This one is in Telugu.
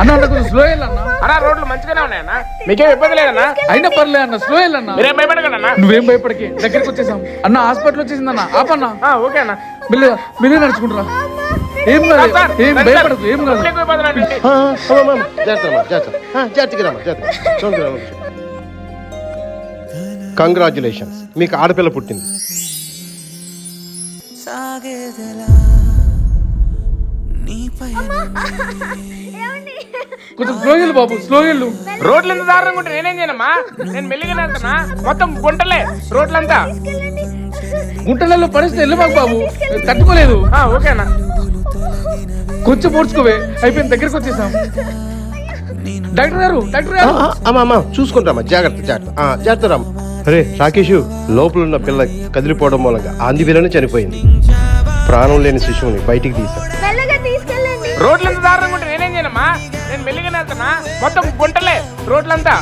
అన్న అన్న కొంచెం స్లో వెళ్ళన్నా అన్నా. రోడ్లు మంచిగానే ఉన్నాయన్నా? మీకేం ఇబ్బంది లేదన్నా? అయినా పర్లే అన్న స్లో వెళ్ళన్నా మీరేం భయపడగలన్నా నువ్వేం భయపడకి దగ్గరికి వచ్చేసాం. అన్న హాస్పిటల్ వచ్చేసిందన్న ఆపన్నా. ఓకే అన్న. నడుచుకుంటారా ఏం కాదు. భయపడదు కాదు. కంగ్రాచులేషన్స్ మీకు ఆడపిల్ల పుట్టింది. సాగేదెలా? నీపై కొంచెం స్లో వెళ్ళు బాబు స్లో వెళ్ళు. రోడ్లు ఎంత దారుణంగా ఉంటే నేనేం చేయనమ్మా? నేను మెల్లిగానే వెళ్తున్నా మొత్తం గుంటలే రోడ్లంతా. గుంటలలో పరిస్థితి వెళ్ళి మాకు బాబు. తట్టుకోలేదు. ఆ, ఓకే అన్న. కొంచెం పోడ్చుకోవే అయిపోయింది దగ్గరికి వచ్చేసాం. డాక్టర్ గారు డాక్టర్ గారు. అమ్మా అమ్మా చూసుకుంటామా జాగ్రత్త జాగ్రత్త. ఆ, జాగ్రత్త రామ్. అరే రాకేష్ లోపల ఉన్న పిల్ల కదిలిపోవడం మూలంగా ఆంది విలని చనిపోయింది. ప్రాణం లేని శిశువుని బయటికి తీశాం మెల్లగా తీసుకెళ్ళండి. రోడ్లు ఎంత దారుణంగా ఉంటే వెళ్తున్నా మొత్తం గుంటలే రోడ్లంతా.